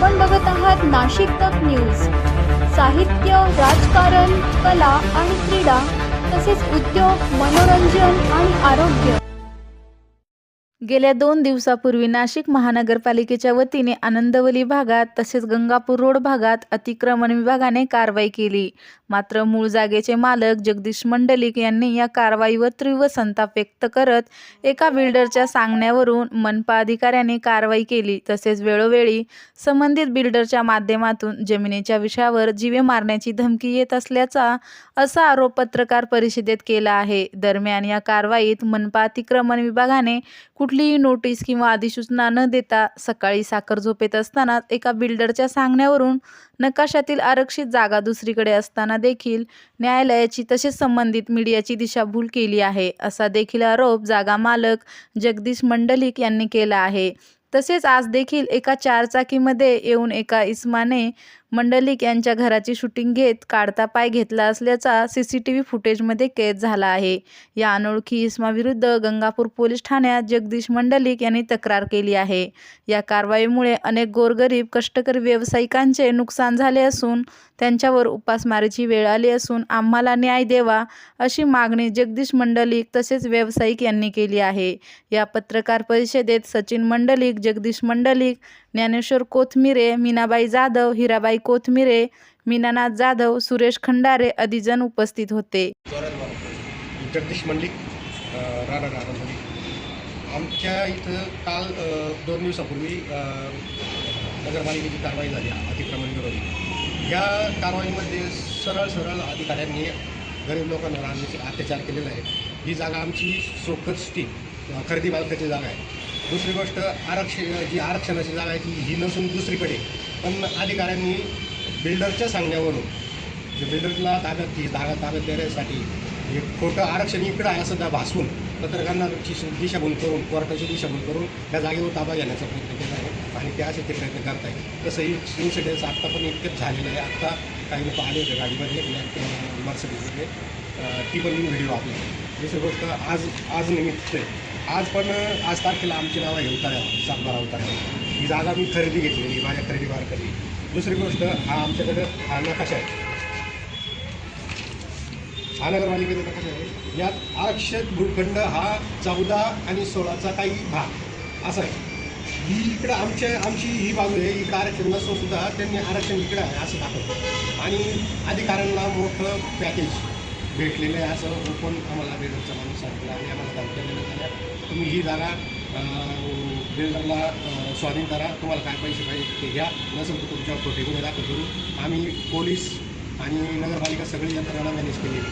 आपण बघत आहात नाशिक तक न्यूज. साहित्य राजकारण कला आणि क्रीडा तसेच उद्योग मनोरंजन आणि आरोग्य. गेल्या दोन दिवसापूर्वी नाशिक महानगरपालिकेच्या वतीने आनंदवली भागात तसेच गंगापूर रोड भागात अतिक्रमण विभागाने कारवाई केली. मात्र मूळ जागेचे मालक जगदीश मंडलिक यांनी या कारवाईवर तीव्र संताप व्यक्त करत एका बिल्डरच्या सांगण्यावरून मनपा अधिकाऱ्यांनी कारवाई केली. तसेच वेळोवेळी संबंधित बिल्डरच्या माध्यमातून जमिनीच्या विषयावर जीवे मारण्याची धमकी येत असल्याचा असा आरोप पत्रकार परिषदेत केला आहे. दरम्यान या कारवाईत मनपा अतिक्रमण विभागाने कुठलीही नोटीस किंवा अधिसूचना न देता सकाळी साखर झोपेत असताना एका बिल्डरच्या सांगण्यावरून नकाशातील आरक्षित जागा दुसरीकडे असताना देखील न्यायालयाची तसेच संबंधित मीडियाची दिशाभूल केली आहे. असा देखील आरोप जागा मालक जगदीश मंडलिक यांनी केला आहे. तसेच आज देखील एका चारचाकीमध्ये येऊन एका इस्माने मंडलिक यांच्या घराची शूटिंग घेत काढता पाय घेतला असल्याचा सी सी टी व्ही फुटेजमध्ये कैद झाला आहे. या अनोळखी इसमाविरुद्ध गंगापूर पोलीस ठाण्यात जगदीश मंडलिक यांनी तक्रार केली आहे. या कारवाईमुळे अनेक गोरगरीब कष्टकरी व्यावसायिकांचे नुकसान झाले असून त्यांच्यावर उपासमारीची वेळ आली असून आम्हाला न्याय द्यावा अशी मागणी जगदीश मंडलिक तसेच व्यावसायिक यांनी केली आहे. या पत्रकार परिषदेत सचिन मंडलिक जगदीश मंडलिक ज्ञानेश्वर कोथमिरे मीनाबाई जाधव हिराबाई कोथमिरे मीनानाथ जाधव सुरेश खंडारे आदीजण उपस्थित होते. जगदीश मंडलिक अ, राणा राणामध्ये आमच्या इथं काल दोन दिवसापूर्वी नगरपालिकेची कारवाई झाली अतिक्रमण विरोधी. या कारवाईमध्ये सरळ सरळ अधिकाऱ्यांनी गरीब लोकांवर आणण्याचे अत्याचार केलेला आहे ही जागा आमची सोखस्टी खरेदी मालकाची जागा आहे. दुसरी गोष्ट आरक्षण जी आरक्षणाची जागा आहे ती ही नसून दुसरीकडे. पण अधिकाऱ्यांनी बिल्डरच्या सांगण्यावरून जे बिल्डरला ताकद ती जागा ताकद देण्यासाठी हे खोटं आरक्षण इकडं आहे असं त्या भासवून पत्रकारांची दिशाभूल करून कोर्टाची दिशाभूल करून त्या जागेवर ताबा घेण्याचा प्रयत्न केला आहे आणि ते असे ते प्रयत्न करत आहे तसंही इन्सिडेन्स आत्ता पण इतकेच झालेलं आहे. आत्ता काही लोक आले होते गाडीमध्ये मर्सडीजमध्ये. ती पण व्हिडिओ आपले दुसरी गोष्ट आज आज निमित्त आहे. आज पण आज तारखेला आमची नावं हे उतार्यावर सातबारा उतार्यावर ही जागा मी खरेदी घेतलेली माझ्या खरेदी मार्केटली दुसरी गोष्ट हा आमच्याकडे हा नकाशा आहे. हा नगरपालिकेचा नकाशा आहे. यात आरक्षित भूखंड हा चौदा आणि सोळाचा काही भाग. असा आहे. ही इकडं आमच्या आमची ही बाजू आहे इकडं आरक्षण नसून सुद्धा त्यांनी आरक्षण इकडं आहे असं दाखवतं आणि अधिकाऱ्यांना मोठं पॅकेज. भेटलेलं आहे असं पण आम्हाला बिल्डरचा माणूस सांगितलं आणि आम्हाला धमक्या देण्यात आल्या तुम्ही ही जागा बिल्डरला स्वाधीन करा. तुम्हाला काय पैसे पाहिजे ते घ्या. नसेल तर तुमच्यावर खोटे गुन्हे दाखल करू आम्ही पोलीस आणि नगरपालिका सगळी यंत्रणा मॅनेज केलेली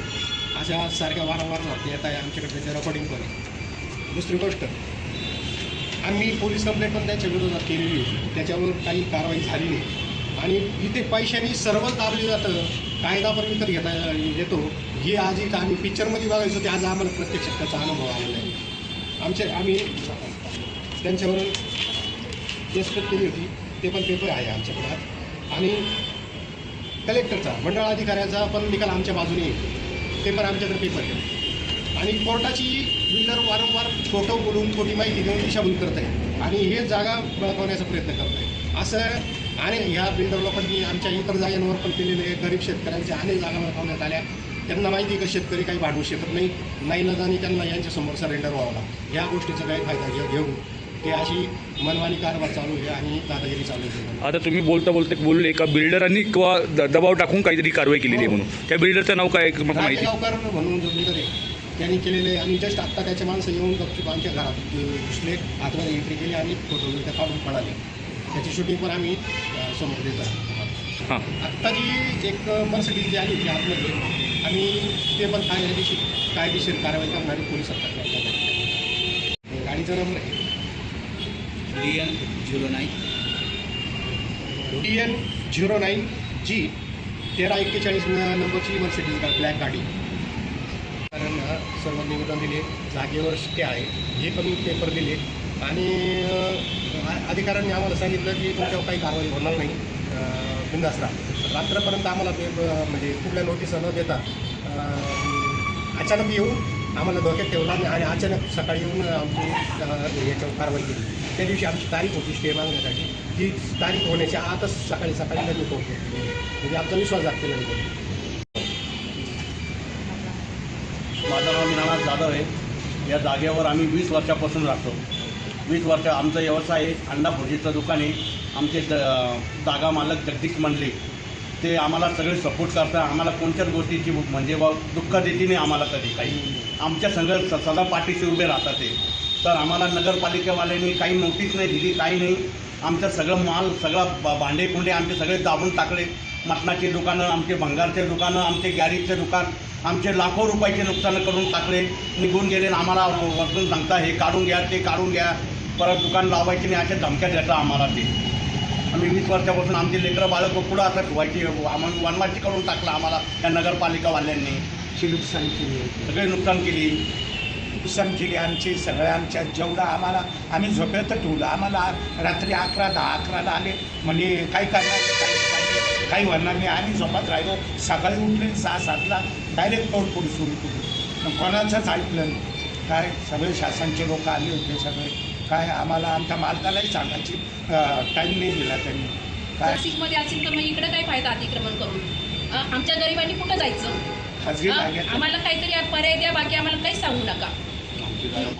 अशा सारख्या वारंवार बातम्या येत आहे आमच्याकडे त्याच्या रेकॉर्डिंग पण आहे. दुसरी गोष्ट आम्ही पोलीस कंप्लेंट पण त्यांच्या विरोधात केलेली होती त्याच्यावर काही कारवाई झाली नाही. आणि इथे पैशाने सर्व दाबले जातं. कायदा पण विकत घेता येतो. हे आज एक आम्ही पिक्चरमध्ये बघायचो ते आज आम्हाला प्रत्यक्ष त्याचा अनुभव आलेला आहे. आमचे आम्ही त्यांच्यावरून केसपत केली होती. ते पण पेपर आहे आमच्याकडे. आज. आणि कलेक्टरचा मंडळ अधिकाऱ्याचा पण निकाल आमच्या बाजूने येईल. ते पण आमच्याकडे पेपर आहे. आणि कोर्टाची बिल्डर वारंवार खोटं बोलून खोटी माहिती देऊन दिशाभूल करत आहे आणि हे जागा बळकवण्याचा प्रयत्न करत आहे असं आणि ह्या बिल्डर लोकांनी आमच्या इतर जागांवर पण केलेले आहे. गरीब शेतकऱ्यांच्या अनेक जागा बळकावण्यात आल्या. त्यांना माहिती आहे का शेतकरी काही भांडवू शकत नाही? नाही नजानी त्यांना यांच्यासमोर सरेंडर व्हावं लागतं. या गोष्टीचा काही फायदा घे घेऊन ते अशी मनमानी कारभार चालू आहे आणि दादागिरी चालू आहे. आता तुम्ही बोलता बोलता बोलले का बिल्डरांनी किंवा द- दबाव टाकून काहीतरी कारवाई केलेली आहे म्हणून. त्या बिल्डरचं नाव काय आहे? मला माहिती. गावकर म्हणून जो बिल्डर आहे त्यांनी केलेले आणि जस्ट आत्ता त्याचे माणसं येऊन गपचूप आमच्या घरात घुसले आतमध्ये एंट्री केली आणि फोटो काढून पळाले. त्याची शूटिंग पण आम्ही समोर देत आहे हां. आत्ता जी एक मर्सिडीज जी आली होती आतमध्ये आणि ते पण कायदेशीर कायदेशीर कारवाई करणारी पोलीस आता गाडीचा नंबर आहे D N zero nine. D N zero nine G तेरा एक्केचाळीस नंबरची मर्सिडीज गा ब्लॅक गाडी. कारण सर्व निवेदन दिले जागेवर स्टे आहे. हे पण पेपर दिले. आणि अधिकाऱ्यांनी आम्हाला सांगितलं की तुमच्यावर काही कारवाई होणार नाही. बिंदासरा रात्रपर्यंत आम्हाला पे म्हणजे कुठल्या नोटीस न देता अचानक येऊन आम्हाला धोक्यात ठेवला आणि आणि अचानक सकाळी येऊन आमची याच्यावर कारवाई केली. त्या दिवशी आमची तारीख होती स्टे मागण्यासाठी. ती तारीख होण्याच्या आतच सकाळी सकाळी त्यांनी होते म्हणजे आमचा विश्वास दाखवला नाही. माझं नाव निनानाथ जाधव आहे. या जागेवर आम्ही वीस वर्षापासून राहतो. वीस वर्ष आमचा व्यवसाय आहे अंडा भुर्जीचं दुकान आहे. आमचे द जागा मालक जगदीश मंडले ते आम्हाला सगळे सपोर्ट करतात. आम्हाला कोणत्याच गोष्टीची म्हणजे बा दुःख देते नाही आम्हाला कधी काही. आमच्या संघ स- सदा पाठीशी उभे राहतात ते. तर आम्हाला नगरपालिकेवाल्यांनी काही नोटीस नाही दिली काही नाही. आमचं सगळं माल सगळा भांडे कुंडे आमचे सगळे दाबून टाकले. मटणाची दुकानं आमचे भंगारचे दुकानं आमचे गॅरेजचे दुकान आमचे लाखो रुपयाचे नुकसान करून टाकले. निघून गेले. आम्हाला वर्तून सांगता हे काढून घ्या ते काढून घ्या. परत दुकान लावायचे नाही अशा धमक्या देतात आम्हाला ते. आम्ही वीस वर्षापासून आमचे लेकरं बाळकं पुढं आता ठेवायची आम्हाला वनवासी करून टाकलं आम्हाला त्या नगरपालिकावाल्यांनी. ची नुकसान केली सगळे नुकसान केली. नुकसान केली आमची सगळ्या आमच्या जेवढा आम्हाला आम्ही झोपेत ठेवलं. आम्हाला रात्री अकरा दहा अकराला आले. म्हणजे काही करणार काही काही- होणार नाही. आम्ही झोपत राहिलो. सकाळी उठले सहा सातला डायरेक्ट तोडफोड सुरू केली. पण कोणाचंच ऐकलं नाही. काय? सगळे शासनचे लोक आले होते सगळे. काय आम्हाला आमच्या मालकालाही सांगायची टाईम नाही दिला त्यांनी. काय? नाशिकमध्ये असेल तर मग इकडे काय फायदा अतिक्रमण करून? अं, आमच्या गरिबांनी कुठं जायचं? खाजगी अं, जागेत आम्हाला काहीतरी पर्याय द्या बाकी आम्हाला काहीच सांगू नका.